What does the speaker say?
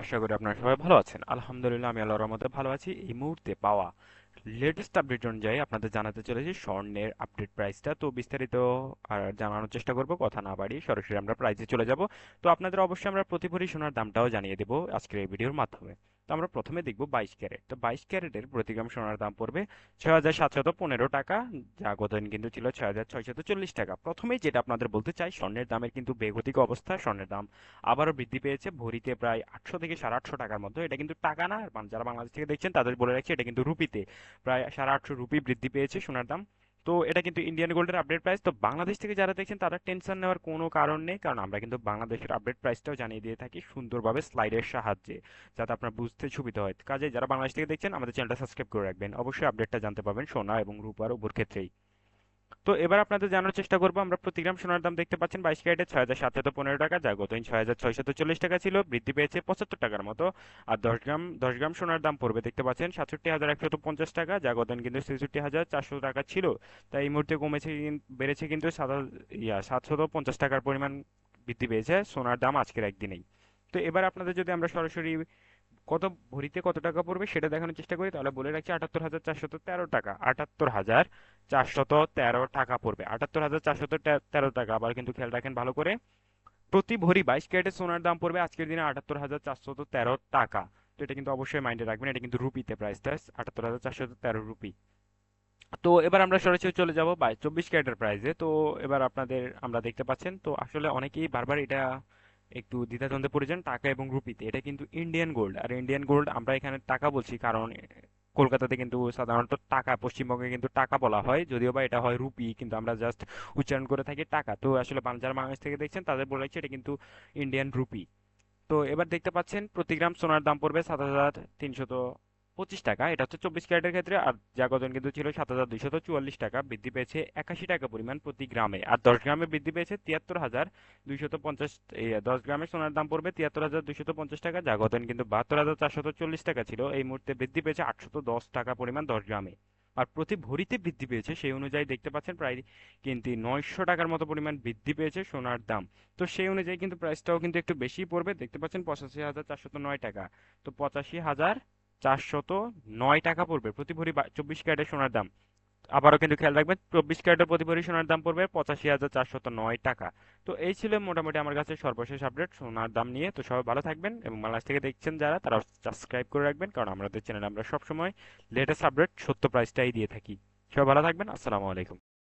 আশা করি আপনারা সবাই ভালো আছেন। আলহামদুলিল্লাহ, আমি আল্লাহর রহমতে ভালো আছি। এই মুহূর্তে পাওয়া লেটেস্ট আপডেট অনুযায়ী আপনাদের জানাতে চলেছি স্বর্ণের আপডেট প্রাইসটা তো বিস্তারিত আর জানানোর চেষ্টা করব, কথা না বাড়িয়ে সরাসরি আমরা প্রাইসে চলে যাব। তো আপনাদের অবশ্যই আমরা প্রতি সোনার দামটাও জানিয়ে দেবো আজকের এই ভিডিওর মাধ্যমে। তো আমরা প্রথমে দেখব বাইশ ক্যারেট। তো বাইশ ক্যারেটের প্রতি গ্রাম সোনার দাম পড়বে ছয় হাজার সাতশত পনেরো টাকা। যা গতদিন কিন্তু ছিল ছয় হাজার ছয়শত চল্লিশ টাকা। প্রথমেই যেটা আপনাদের বলতে চাই, স্বর্ণের দামের কিন্তু বেগতিক অবস্থা। স্বর্ণের দাম আবারও বৃদ্ধি পেয়েছে। ভরিতে প্রায় আটশো থেকে সাড়ে আটশো টাকার মতো এটা কিন্তু টাকা না। যারা বাংলাদেশ থেকে দেখছেন, তাদের বলে রাখছি এটা কিন্তু রুপিতে। প্রায় সাড়ে আটশো রুপি বৃদ্ধি পেয়েছে সোনার দাম। তো এটা কিন্তু ইন্ডিয়ান গোল্ডের আপডেট প্রাইস তো বাংলাদেশ থেকে যারা দেখছেন, তারা টেনশন নেওয়ার কোনো কারণ নেই, কারণ আমরা কিন্তু বাংলাদেশের আপডেট প্রাইসটাও জানিয়ে দিয়ে থাকি সুন্দরভাবে স্লাইডের সাহায্যে, যাতে আপনার বুঝতে সুবিধা হয়। কাজে যারা বাংলাদেশ থেকে দেখছেন, আমাদের চ্যানেলটা সাবস্ক্রাইব করে রাখবেন। অবশ্যই আপডেটটা জানতে পাবেন সোনা এবং রূপার উপর ক্ষেত্রেই। তো এবার আপনাদের জানার চেষ্টা করব। আমরা প্রতি গ্রাম সোনার দাম দেখতে পাচ্ছেন বাইশ ক্যারেটে ছয় হাজার সাতশত পনেরো টাকা যা গত ছয় হাজার ছয়শত চল্লিশ টাকা ছিল, বৃদ্ধি পেয়েছে পঁচাত্তর টাকার মতো। আর দশ গ্রাম দশ গ্রাম সোনার দাম পড়বে দেখতে পাচ্ছেন সাতষট্টি হাজার একশত পঞ্চাশ টাকা যা গত কিন্তু ছেষট্টি হাজার চারশো টাকা ছিল। তাই এই মুহূর্তে কমেছে বেড়েছে কিন্তু সাত হাজার- ইয়া সাতশত পঞ্চাশ টাকার পরিমাণ বৃদ্ধি পেয়েছে, সোনার দাম আজকের একদিনেই। তো এবার আপনাদের যদি আমরা সরাসরি কত, ভরিতে কত টাকা পড়বে সেটা দেখানোর চেষ্টা করি, তাহলে বলে রাখছি আটাত্তর হাজার চারশত তেরো টাকা, আটাত্তর হাজার চারশত তেরো টাকা পড়বে। আটাত্তর হাজার চারশত তেরো টাকা। আবার কিন্তু খেয়াল রাখেন ভালো করে। প্রতি ভরি বাইশ ক্যারেটের সোনার দাম পড়বে আজকের দিনে আটাত্তর হাজার চারশত তেরো টাকা। তো এটা কিন্তু অবশ্যই মাইন্ডে রাখবেন, এটা কিন্তু রুপিতে প্রাইসটা আটাত্তর হাজার চারশত তেরো রুপি। তো এবার আমরা সরাসরি চলে যাব বাই, চব্বিশ ক্যারেটের প্রাইসে তো এবার আপনাদের, আমরা দেখতে পাচ্ছেন, তো আসলে অনেকেই বারবার এটা একটু দ্বিধাদ্বন্দ্বে পড়ে যান টাকা এবং রুপিতে। এটা কিন্তু ইন্ডিয়ান গোল্ড আর ইন্ডিয়ান গোল্ড আমরা এখানে টাকা বলছি কারণ কলকাতাতে কিন্তু সাধারণত টাকা, পশ্চিমবঙ্গে কিন্তু টাকা বলা হয়। যদিও বা এটা হয় রুপি, কিন্তু আমরা জাস্ট উচ্চারণ করে থাকি টাকা। তো আসলে যারা বাংলাদেশ থেকে দেখছেন, তাদের বলে রাখছি এটা কিন্তু ইন্ডিয়ান রুপি তো এবার দেখতে পাচ্ছেন, প্রতি গ্রাম সোনার দাম পড়বে সাত হাজার তিনশত পঁচিশ টাকা, এটা হচ্ছে চব্বিশ ক্যারেটের ক্ষেত্রে, আর যা কিন্তু ছিল সাত হাজার দুইশত চুয়াল্লিশ টাকা, বৃদ্ধি পেয়েছে একাশি টাকা পরিমাণ প্রতি গ্রামে। আর দশ গ্রামে বৃদ্ধি পেয়েছে তিয়াত্তর হাজার দুইশত পঞ্চাশ দশ গ্রামের সোনার দাম পড়বে তিয়াত্তর হাজার দুইশত পঞ্চাশ টাকা যা কিন্তু বাহাত্তর হাজার চারশত চল্লিশ টাকা ছিল। এই মুহূর্তে বৃদ্ধি পেয়েছে আটশত দশ টাকা পরিমাণ দশ গ্রামে। আর প্রতি ভরিতে বৃদ্ধি পেয়েছে, সেই অনুযায়ী দেখতে পাচ্ছেন প্রায় কিন্তু নয়শো টাকার মতো পরিমাণ বৃদ্ধি পেয়েছে সোনার দাম। তো সেই অনুযায়ী কিন্তু প্রাইসটাও কিন্তু একটু বেশি পড়বে, দেখতে পাচ্ছেন পঁচাশি হাজার চারশত নয় টাকা। তো পঁচাশি হাজার চারশত নয় টাকা পড়বে। প্রতি ভরি চব্বিশ ক্যারেটের সোনার দাম। আবারও কিন্তু খেয়াল রাখবেন, চব্বিশ ক্যারেটের প্রতি ভরি সোনার দাম পড়বে পঁচাশি হাজার চারশত নয় টাকা। তো এই ছিল মোটামুটি আমার কাছে সর্বশেষ আপডেট সোনার দাম নিয়ে। তো সবাই ভালো থাকবেন এবং বাংলাদেশ থেকে দেখছেন যারা তারা সাবস্ক্রাইব করে রাখবেন, কারণ আমাদের চ্যানেলে আমরা সবসময় লেটেস্ট আপডেট সত্য প্রাইসটাই দিয়ে থাকি। সবাই ভালো থাকবেন, আসসালামু আলাইকুম।